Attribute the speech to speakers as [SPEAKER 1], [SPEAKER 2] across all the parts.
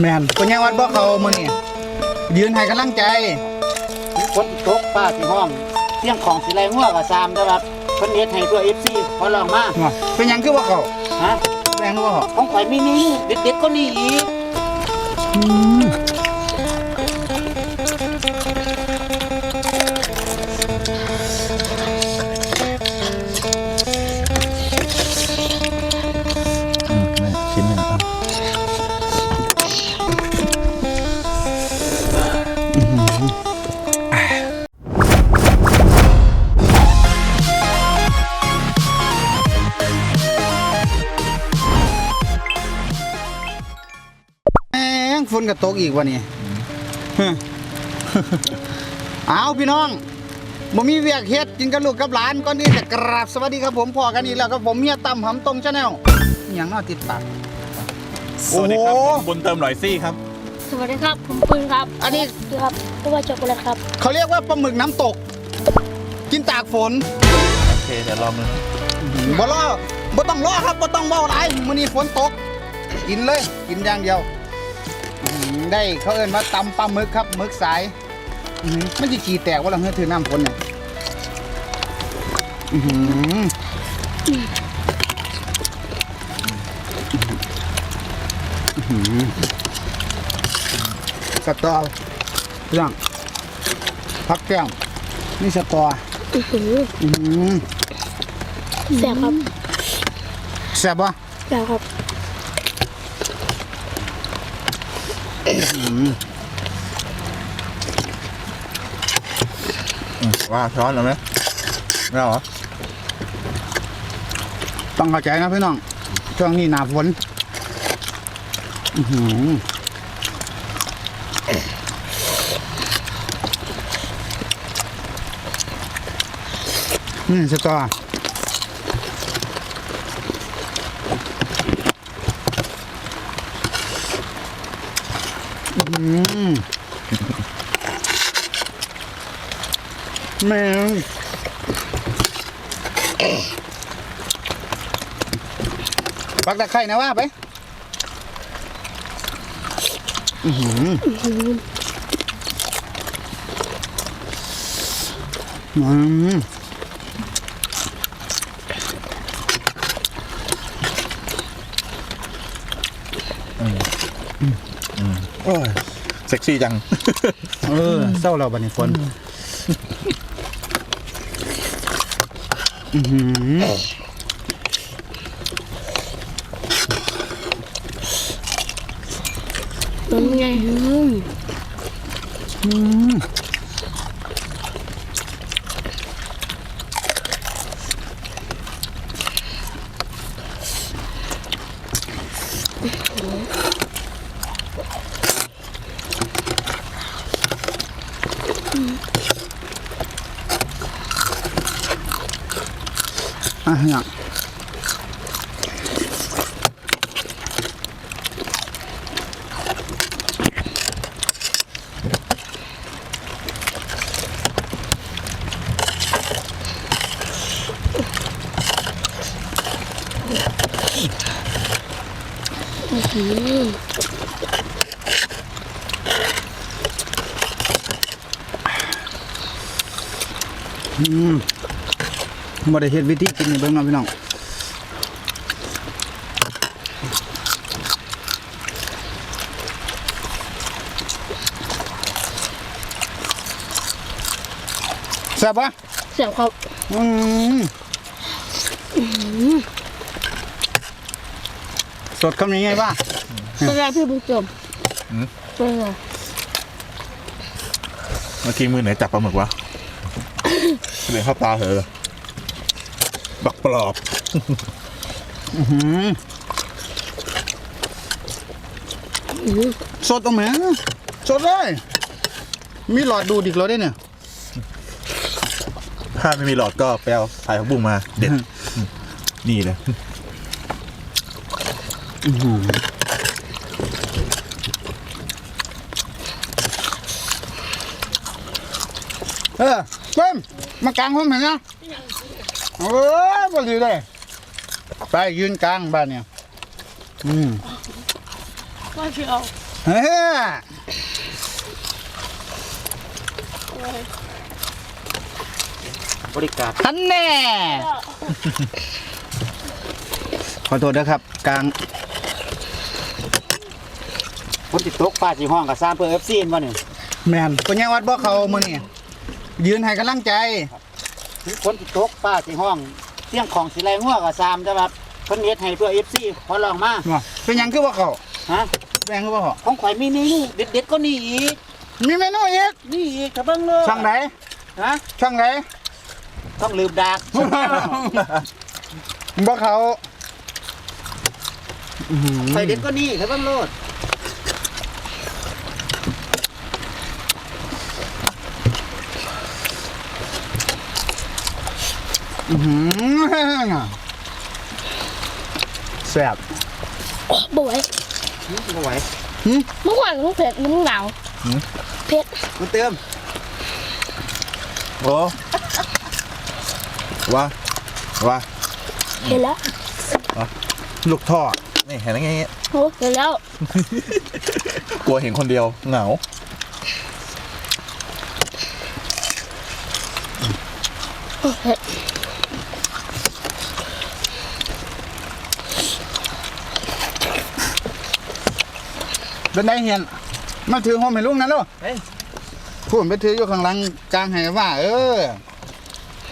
[SPEAKER 1] แมนเป็นยังวัดบ่เขามื้อนี้ยืนให้กำลังใจ
[SPEAKER 2] มีฝนตกฟ้าสิห้องเสียงของสิไรงัวก็ซามแต่ว่าเพิ่นเฮ็ดให้ตัว FC ขอลองมา
[SPEAKER 1] ว่าเป็นหยังคือว่าเขา
[SPEAKER 2] ฮะ
[SPEAKER 1] เป็นหยังคือว่าเขา
[SPEAKER 2] ของข่อยมีนี่เด็ดๆก็นี่อีก
[SPEAKER 3] อื ง
[SPEAKER 1] ฝนก็ตกอีกวันนี้เอาพี่น้องบ่มีเวียกเฮ็ดกินกับลูกกับหลานก่อนที่จะกราบสวัสดีครับผมพอกันอีกแล้วครับผมเมียตั้มหำตรงชาแนลอหย่างเนอติดปาก
[SPEAKER 3] สวัสดีครับ
[SPEAKER 1] โอ้โห
[SPEAKER 3] ผมบุญเติมหลอยซี่ครับ
[SPEAKER 4] สวัสดีครับ ผมปืนครับ
[SPEAKER 1] อันนี้
[SPEAKER 4] สวัสดีครับตัวว่าช็อกโกแลตครับ
[SPEAKER 1] เขาเรียกว่าปลาหมึกน้ำตก กินตากฝน
[SPEAKER 3] โอเคเดี๋ยวลองดู
[SPEAKER 1] บ่รอบ่ต้องรอครับบ่ต้องเว้าหลายมื้อนี้ฝนตก กินเลย กินอย่างเดียวอื้อหือ ได้เขาเอิ้นว่าตำปลาหมึกครับหมึกสายอื้อหือมันสิขี้แตกว่าล่ะเฮือถือน้ำฝนเนี่ยอื้อหืออื้อหือสตอเรื่องพักแก้มนี่สตอ
[SPEAKER 4] อื้อหือ
[SPEAKER 1] อื้อหือ
[SPEAKER 4] แซ่บครับ
[SPEAKER 1] แซ่บบ่
[SPEAKER 4] แซ่บครับ
[SPEAKER 3] อืม ว่าช้อนเหรอไหมไม่เอาเหรอ
[SPEAKER 1] ต้องเข้าใจนะพี่น้อง ช่วงนี้หนาฝนอื้อหือนี่สตอ แม่งปักตะไคร่นะว่าไปอือหืออืม
[SPEAKER 3] โอ้ยเซ็กซี่จัง
[SPEAKER 1] เออเศร้าเราบัดนี้ฝนอือหือ
[SPEAKER 4] มันไงอืม
[SPEAKER 1] อะเนี่ย บ่ได้เฮ็ดวิธีกินให้เบิ่งเนาะพี่น้องแซ่บปะ
[SPEAKER 4] แซ่บครับ
[SPEAKER 1] อืมสดคำนี้ไงป่ะ
[SPEAKER 4] เป็นไงพี่บุญเจิม
[SPEAKER 3] อืม
[SPEAKER 4] เป็นไง
[SPEAKER 3] เมื่อกี้มือไหนจับปลาหมึกวะ เหลือเข้าตาเหรอบักปลอบ
[SPEAKER 1] อื้อหือสดเอาไหมสดเลยมีหลอดดูดอีกแล้วได้เนี่ย
[SPEAKER 3] ถ้าไม่มีหลอดก็ไปเอาสายของบุ้งมาเด็ด นี่เลย
[SPEAKER 1] เออเพิ่ม มากลางห้องเห็นนะเออพอดีเลยไปยืนกลางบ้านเนี่ย อืม
[SPEAKER 4] ว่าเชียว
[SPEAKER 1] เฮ้ย
[SPEAKER 2] บริการ
[SPEAKER 1] ทันแน่ ขอโทษนะครับ กลาง
[SPEAKER 2] คนติดตกป้าสีห้องกับซามเพื่อเอฟซีนวะเนี่ย
[SPEAKER 1] แมนปัญญาวัดบ่เขามือนี่ ยืนให้กำลังใจ
[SPEAKER 2] คนติดตกป้าสีห้องเสียงของสีแรงหัวกับซามแต่ว่าคนเฮ็ดให้เพื่อเอฟซีขอลองมา
[SPEAKER 1] เป็นหยังคือบ่เขา
[SPEAKER 2] ฮะ
[SPEAKER 1] เป็นหยังคือบ่เขา
[SPEAKER 2] ของข่อยมีเมนูเด็ดๆก็นี่อีก
[SPEAKER 1] มีเมนูอีก
[SPEAKER 2] นี่อีกถ้าเบิ่งเลย
[SPEAKER 1] ช่างไหน
[SPEAKER 2] ฮะ
[SPEAKER 1] ช่างไหน
[SPEAKER 2] ต้องลืมดาก
[SPEAKER 1] บ่เขา
[SPEAKER 2] ใส่เด็ดก็นี่ถ้าเบิ่งโลด
[SPEAKER 1] อื้อหือแซ่บ
[SPEAKER 4] บ่อย
[SPEAKER 2] บ่ไหว
[SPEAKER 4] เมื่อวานมันเผ็ดมันหนาวเผ็ด
[SPEAKER 2] มันเติม
[SPEAKER 3] โอ้ว่าว่า
[SPEAKER 4] เห็นแล้ว
[SPEAKER 3] ลูกท่อนี่เห็นไง
[SPEAKER 4] โอ้เห็นแล้ว
[SPEAKER 3] กลัวเห็นคนเดียวเหงา
[SPEAKER 4] โอ้เผ็ด
[SPEAKER 1] เป็นได้เฮียนมาถือห้องให้ลุงนั่นลูก
[SPEAKER 2] เฮ้ย
[SPEAKER 1] พูดไปถืออยู่ข้างหลังกลางให้ว่า เออ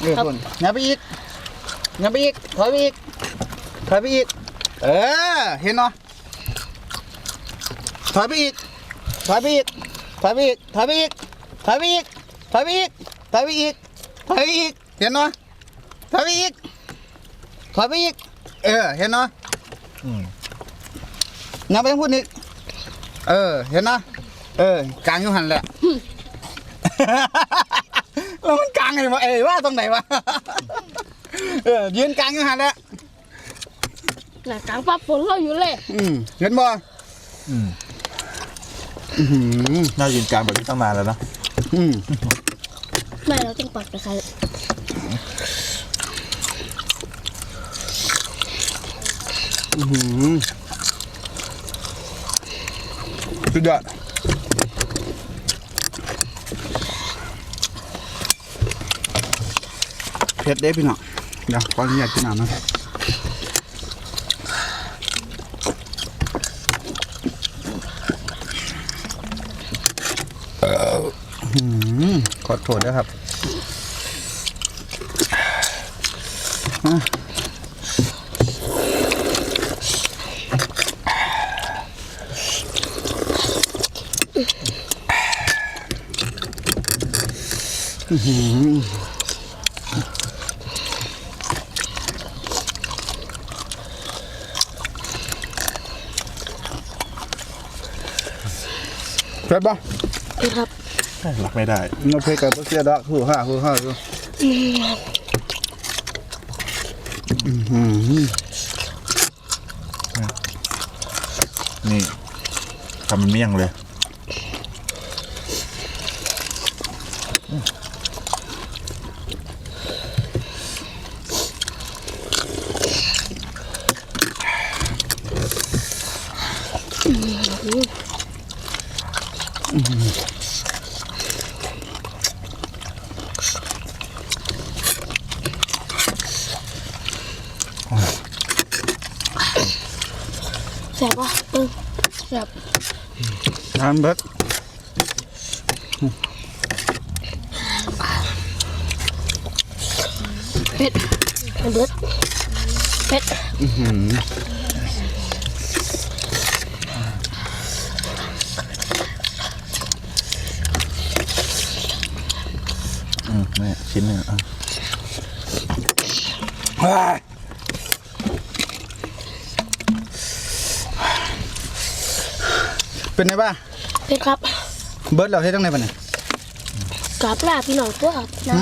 [SPEAKER 1] เออพูดอย่าไปอีกอย่าไปอีกถอยไปอีกถอยไปอีก เออ เห็นเนาะถอยไปอีกถอยไปอีกถอยไปอีกถอยไปอีกถอยไปอีกถอยไปอีกถอยไปอีกถอยไปอีก เห็นเนาะถอยไปอีกถอยไปอีก เออ เห็นเนาะ
[SPEAKER 3] อืม
[SPEAKER 1] อย่าไปพูดอีก เออ เห็นเนาะเออกลางอยู่หันแหละ แล้วมันกลางไงวะเอ้ยว่าตรงไหนวะ เออยืนกลางอยู่หันแหละ
[SPEAKER 4] หน้ากลางปั๊บฝนเราอยู่เลย
[SPEAKER 1] อืมเห็นบ่
[SPEAKER 3] อืม
[SPEAKER 1] อื้อหือ
[SPEAKER 3] น่ายืนกลางแบบนี้ตั้งนานแล้วนะ
[SPEAKER 1] อืม
[SPEAKER 4] ไม่เราต้องปักตะไคร้
[SPEAKER 1] อื้อหือ สุดยอดเผ็ดเด้พี่น้องเดี๋ยวขออนุญาตกินน้ำนะอื้อหือขอโทษนะครับ เผ็ดปะ
[SPEAKER 4] ครับ
[SPEAKER 3] หลักไม่ได้
[SPEAKER 1] น้เพผ็ดกับเสียดะ
[SPEAKER 3] หัวห้าหัวห้าหัวนี่ทำเมี่ยงเลย
[SPEAKER 4] แสบปะเออแสบ
[SPEAKER 1] làm bớt
[SPEAKER 4] เผ็ดมันเบิดเผ็ด
[SPEAKER 3] อืมนี่ชิ้นหนึ่งอะ
[SPEAKER 1] เป็นไงบ้าง
[SPEAKER 4] เผ็ดครับ
[SPEAKER 1] เบิร์ดเราเฮ็ดตั้งไหนปะเนี่ย
[SPEAKER 4] กราบลาพี่น้องตัวครับน้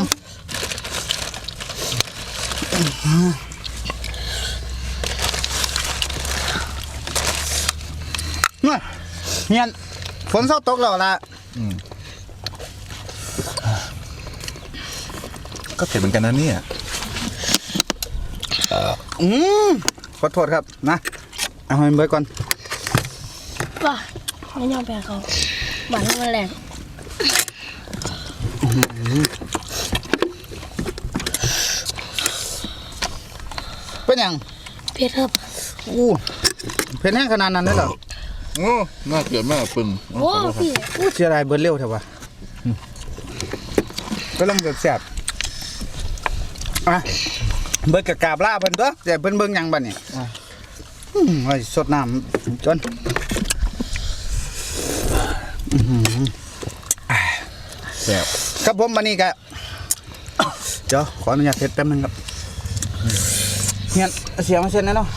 [SPEAKER 1] เนี่ยเฮียนฝนเศร้าตกแล้วล่ะ
[SPEAKER 3] ก็เผ็ดเหมือนกันนะเนี่ย
[SPEAKER 1] อืมขอโทษครับนะ เอาให้เบิร์ดก่อนำ
[SPEAKER 4] ว่า
[SPEAKER 1] อ
[SPEAKER 4] ไม่ยอมแพ้เขาหวานมันแรง
[SPEAKER 1] เป็นหยัง
[SPEAKER 4] เผ็ดครับ
[SPEAKER 1] อู้เผ็ดแห้งขนาดนั้นเลยเหรอ
[SPEAKER 3] โอ้น่าเกลียดมากปึง
[SPEAKER 4] โอ้พี่
[SPEAKER 1] อู้เสียดายเบิร์เร็วเถอะวะก็ลองแซ่บๆอะเบิร์กกราบลาเพิ่นตัวแต่เพิ่นเบิ่งหยังบัดนี่อืมไว้สดน้ำจน
[SPEAKER 3] แซ่บ
[SPEAKER 1] ครับผมวันนี้ก็เดี๋ยวขออนุญาตเทสแป๊บนึงครับเฮียนเสียงมาเส้นนะเนาะ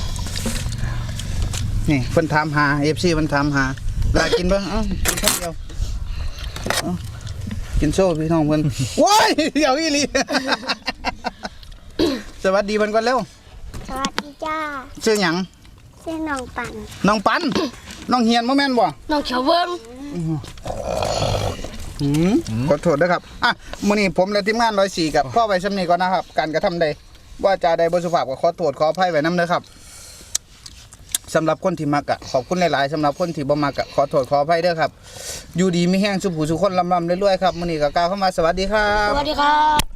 [SPEAKER 1] นี่เพิ่นถามหาเอฟซีเพิ่นถามหาเวลากินเบิ่งเอ้ากินคำเดียวเอ้ากินโซ่พี่น้องเพิ่นโว้ยเดี๋ยวอีหลีสวัสดีเพิ่นก่อนเร็ว
[SPEAKER 5] สวัสดีจ้า
[SPEAKER 1] ชื่อหยัง
[SPEAKER 5] ชื่อน้องปัน
[SPEAKER 1] น้องปันน้องเฮียนบ่แม่นบ่
[SPEAKER 4] น้องเขียวเบิ้ง
[SPEAKER 1] อื มขอโทษด้วยครับอะมื้อนี้ผมและทีมงาน104กับพ่อไว้ซำนี้ก่อนนะครับ การกระทำใดว่าจาใดบ่สุภาพก็ขอโทษขออภัยไว้นำเด้อครับสำหรับคนที่มักอะขอบคุณหลายๆสำหรับคนที่บ่มักอะขอโทษขออภัยเด้อครับ อยู่ดีมีแห้งสุขผู้สุขคนลำๆเรื่อยๆครับมื้อนี้ก็กล่าวเข้ามาสวัสดีครับ
[SPEAKER 4] สวัสดีครับ